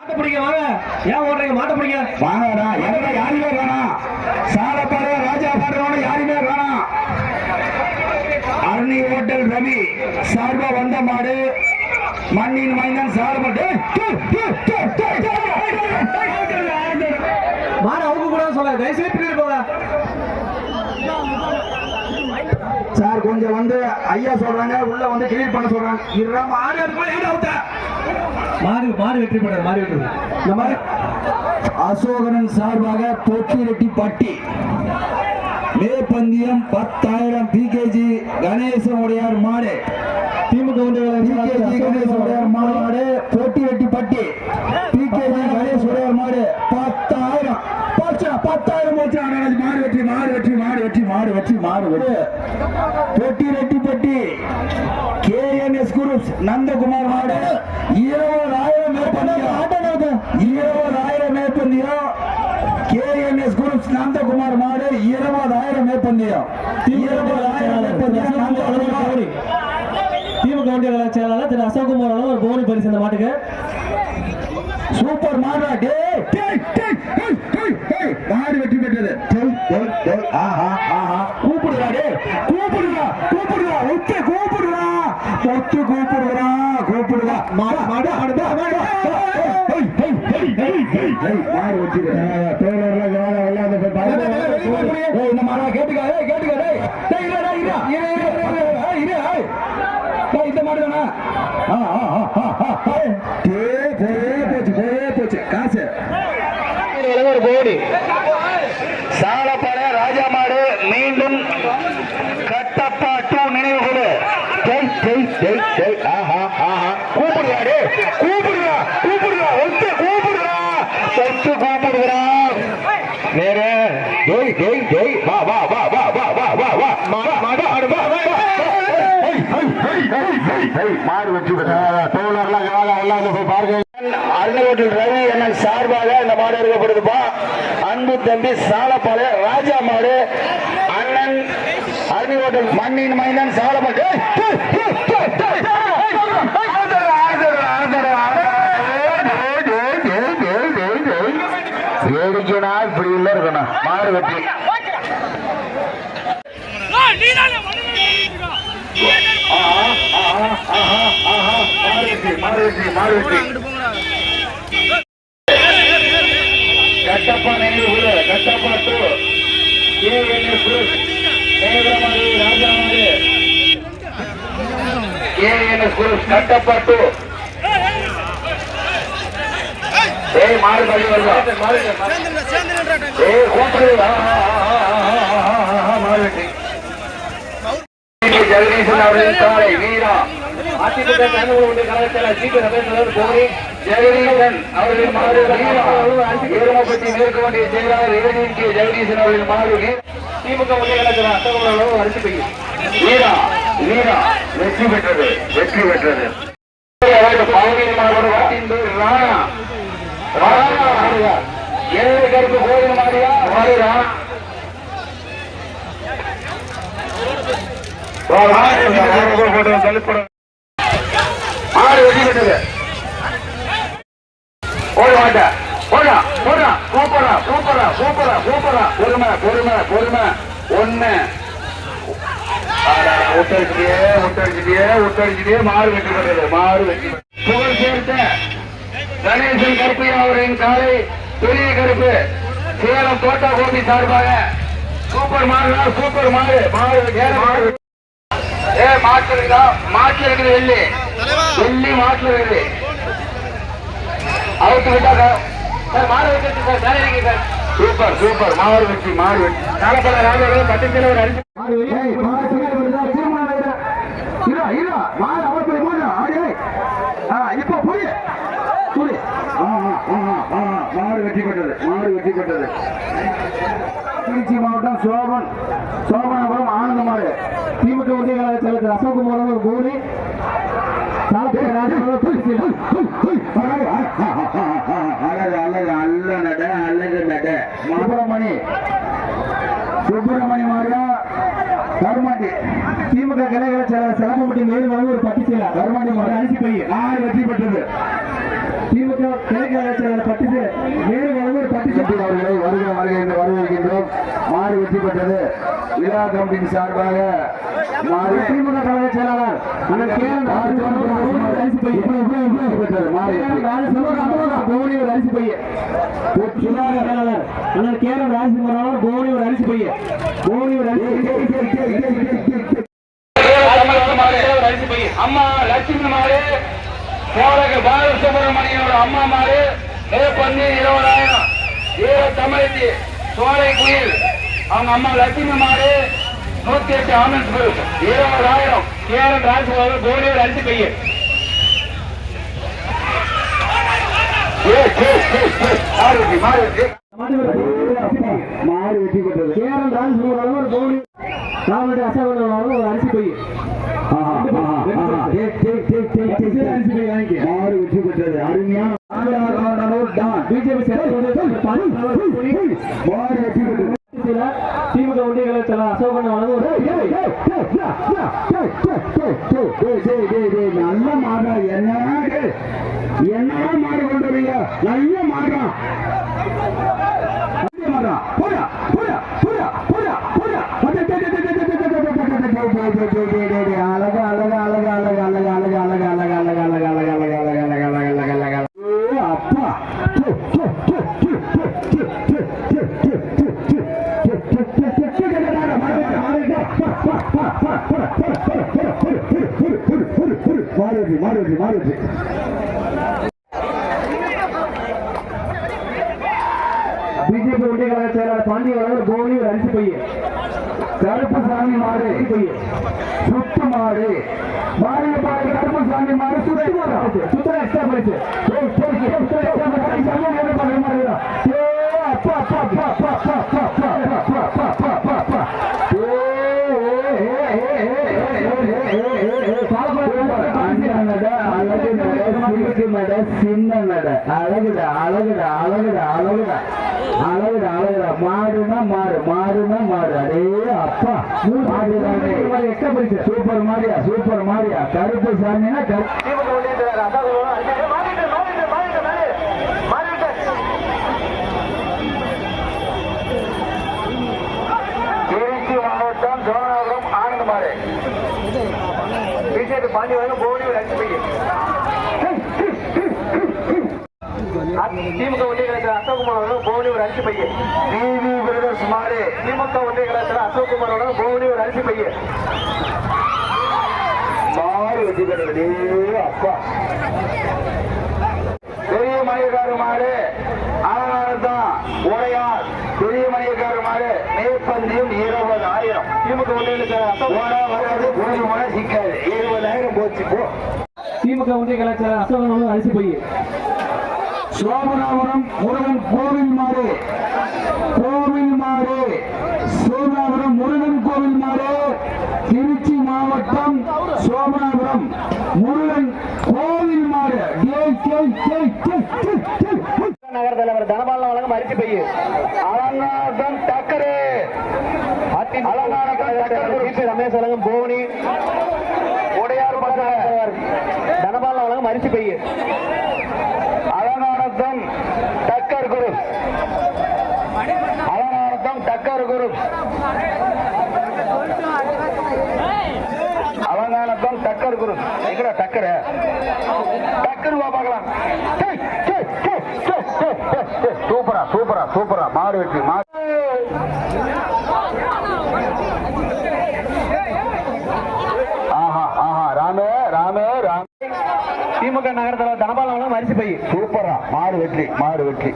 மாட்ட பிடிக்க வாங்க ஏன் ஓடுறீங்க மாட்ட பிடிக்க வாங்கடா எங்க யாருமே காணோம் சாலப்பாடு ராஜா பாடுறவன யாருமே காணோம் அருணி ஹோட்டல் ரவி சார்பா வந்த மாடு மண்ணின் மைந்தன் சார்பட்டு மாட அவுக்க கூடாது சொல்ல தயவுசெய்து பின்னாடி போங்க சார் கொஞ்சம் வந்து ஐயா சொல்றாங்க உள்ள வந்து கிளீன் பண்ண சொல்றாங்க மாடு அதுக்குள்ள வெற்றி பெற மாறி இந்த அசோகனன் சார்பாக தொட்டிரெட்டி பட்டி. மேற்பந்தியம் பத்தாயிரம் பி கேஜி கணேச உடையார் மாடு. திமுக கணேச உடையார் மாடு. தொட்டிரெட்டி பட்டி. பி கேஜி கணேச உடையார் மாடு. பத்தாயிரம். பத்தாயிரம் மாடு வெற்றி மாடு வெற்றி மாடு வெற்றி மாடு வெற்றி மாடு வெற்றி. தொட்டி ரெட்டி பட்டி. K N S group Nandakumar மாடு. இருபது கேஎன்எஸ் குரூப்ஸ் நந்தகுமார் மாடு இருபதாயிரம் மேற்பந்தியம் இருபதாயிரம் மேற்பந்தியம் திமுக ஒன்றிய செயலாளர் திரு அசோக்குமார் ஒரு போனி பரிசு இந்த மாட்டுக்கு. சூப்பர் மாடா யாரு வெற்றி பெற்றது. கூப்பிடுறாரு கூப்பிடுறா கூப்பிடுறா ஒத்து கூப்பிடுறா ஒத்து கூப்பிடுறா கூப்பிடுறா. கேட்டுக்காரு கேட்டுக்காரு இந்த மாதிரி தானா? ஆஹா கூப்பிடுறா டே கூப்பிடுறா ஒத்து கூப்பிடுறா ஒத்து கூப்பிடுறா. வேற ஜெய் ஜெய் ஜெய் வா வா வா வா வா வா வா வா. மாடு மாடு வா வா மாடு பெற்ற தோழர்லாம் எல்லாம் போய் பாருங்க. அருணகோட்டில் ரவி என்ன சார்பாக இந்த மாடு எடுக்கப்படுதுப்பா. அன்பு தம்பி சாலப்பாளைய ராஜா மாடு. அண்ணன் அருணகோட்டில் மண்ணின் மைந்தன் சாலப்பாடு நிக்கனா இப்படி இல்ல இருக்கணும். மாறு வெட்டி கட்டப்பா நேரு கட்டப்பா டூ. ஏ என் நேரமாறு ராஜாமாறு. ஏ என் கட்டப்பா டூ. ஏய் மாடு பள்ளி வருதா? ஏய் கூப்பிடு மாடு வெட்டி. ஜெகதீசன் அவர்களின் காலை வீரா. அதிமுக கனவுகளுடைய கழகத்தில் சீட்டு நடைபெறுவது கோரி ஜெகதீசன் அவர்களின் மாடு வீரா. ஏரமப்பட்டி வெற்றி பெற்றது வெற்றி பெற்றது. பாவனியமான ராணா. ஏழு கருப்பு கோயில் மாடியா மாடுயா ஆறு வெற்றி பெற்றது. ஓட மாட்ட போடா போடா சூப்பரா சூப்பரா சூப்பரா சூப்பரா பொறுமை பொறுமை பொறுமை ஒண்ணு ஒட்டடிச்சிட்டியே ஒட்டடிச்சிட்டியே ஒட்டடிச்சிட்டியே மாறு வெற்றி பெற்றது. மாறு வெற்றி புகழ் சேர்த்த கணேசன் கருப்பையா அவரின் காலை பெரிய கருப்பு. சேலம் தோட்டா கோபி சார்பாக சூப்பர் மாடு சூப்பர் மாடு மாடு மாடு. ஏ மாட்டுல இருக்குதா? மாட்டுல இருக்குது வெள்ளி. வெள்ளி மாட்டுல இருக்குது. அவுத்து விட்டாங்க சார் மாடு வச்சிருக்கு சார் மேலே இருக்கு சார். Super super. மாடு வெற்றி மாடு வெற்றி நாலப்பட ராஜாவே பட்டு பட்டத்தில் ஒரு அரிசி. ஏய், மாடு மாடு வெற்றி பெற்றது மாடு வெற்றி பெற்றது. திருச்சி மாவட்டம் சோபன் சோபனாபுரம் ஆனந்த மாடு. திமுக கழக செயலாளர் அசோக்குமார் அவர்கள் கோரி சாலப்பட ராஜா கருமாண்டி. திமுக கலைகளை சிலம்பப்பட்டி மேலும் ஒரு பட்டி செய்யலாம் கருமாண்டி ஒரு அரிசி பை ஆறு வெற்றி பெற்றது. திமுக கலைகளை பட்டி செய்ய மேலும் ஒரு பட்டி செய்ய அவர்களை வருகிற வருகின்ற வரவேற்கின்றோம். மாறு வெற்றி பெற்றது. விழா கமிட்டியின் சார்பாக மாறு திமுக கழக செயலாளர் கோனி அரிசி பைய. சுதாகர் வேளாளர் ஆனால் கேரம் ராஜசிம்மராவர் கோனி ஒரு ஒரு அரிசி பைய அம்மா லட்சுமி மாறு போராக பாலசுப்ரமணியோட அம்மா மாறு நேப்பந்தி இருபதாயிரம். ஏழு தமிழ்ச்சி சோலை குயில். அவங்க அம்மா லட்சுமி மாறு நூத்தி எட்டு ஆம்புலன்ஸ் இருபதாயிரம். கேரம் ராஜசிம்மராவர் கோனி ஒரு அரிசி பையன். மாடு வெற்றி பெற்றது. ஏனென்றால் நூறு அளவு பவுனி நாலு அசவரம் அளவு ஒரு அரிசி அருமையான பிஜேபி மாடு அழகு அழகு அழகு அழகு அழகு அழகு அழகு அழகு அழகு அழகு அழகு அழகு அழகு அழகு அழகு அழகு அழகு அழகு ஏ அப்பா டு, டு, டு, மாடு பைய சுத்து மாடு மாறிய பாடு மாடு சுத்து மாடு எக்ஸ்ட்ரா அப்பா, அப்பா, அப்பா, அப்பா, அப்பா, அப்பா, அப்பா, அப்பா, அப்பா, அப்பா, அப்பா, அப்பா. சின்ன நட. அழகுடா அழகுடா அழகுடா அழகுடா அழகுடா அழகுடா மாடுனா மாடு மாடுனா மாடு அடே அப்பா. சூப்பர் மாடியா சூப்பர் மாடியா கருப்பு சாமினா திருச்சி மாவட்டம் சோனாபுரம் ஆனந்த மாடு பிஜேபி பாண்டி வரும் கோடி லட்சுமி திமுக உள்ளிருக்கிற அசோக்குமார் ஒரு அரிசி பைய. டிவி பிரதர்ஸ் மாறு திமுக ஒன்றிய கலாச்சார அசோக் குமாரோட கோவனி ஒரு அரிசி பைய. மாறு வெற்றி பெறது அப்பா. பெரிய மணியக்காரு மாறு அதனால்தான் உடையார். பெரிய மணியக்காரு மாறு மேற்பந்தியும் இருபது ஆயிரம் திமுக ஒன்றிய வராது புரிஞ்சு போனா சிக்காது. கலாச்சார அசோகம் அரிசி பையன் சோமநாபுரம் முருகன் கோவில் மாடு கோவில் மாடு சோமநாபுரம் முருகன் கோவில் மாடு திருச்சி மாவட்டம் சோமநாபுரம் முருகன் கோவில் டேய். நகர தலைவர் தனபாலன் வழங்கும் அரிசி பையன் அலங்காரம் டக்கரு. ரமேஷ் வழங்கும் போனி. உடையார் தனபாலன் வழங்கும் அரிசி பையன் குரூப் அவதானத்தான் டக்கர் குரூப் எங்கடா டக்கர்? டக்கர் வா சூப்பரா சூப்பரா சூப்பரா. மாறு வெற்றி மாறு ஆஹா ஆஹா. ராமே ராமே ராம். திமுக நகரத்தில் தனபாலம் அரிசி போய். சூப்பரா. மாறு வெற்றி மாறு வெற்றி.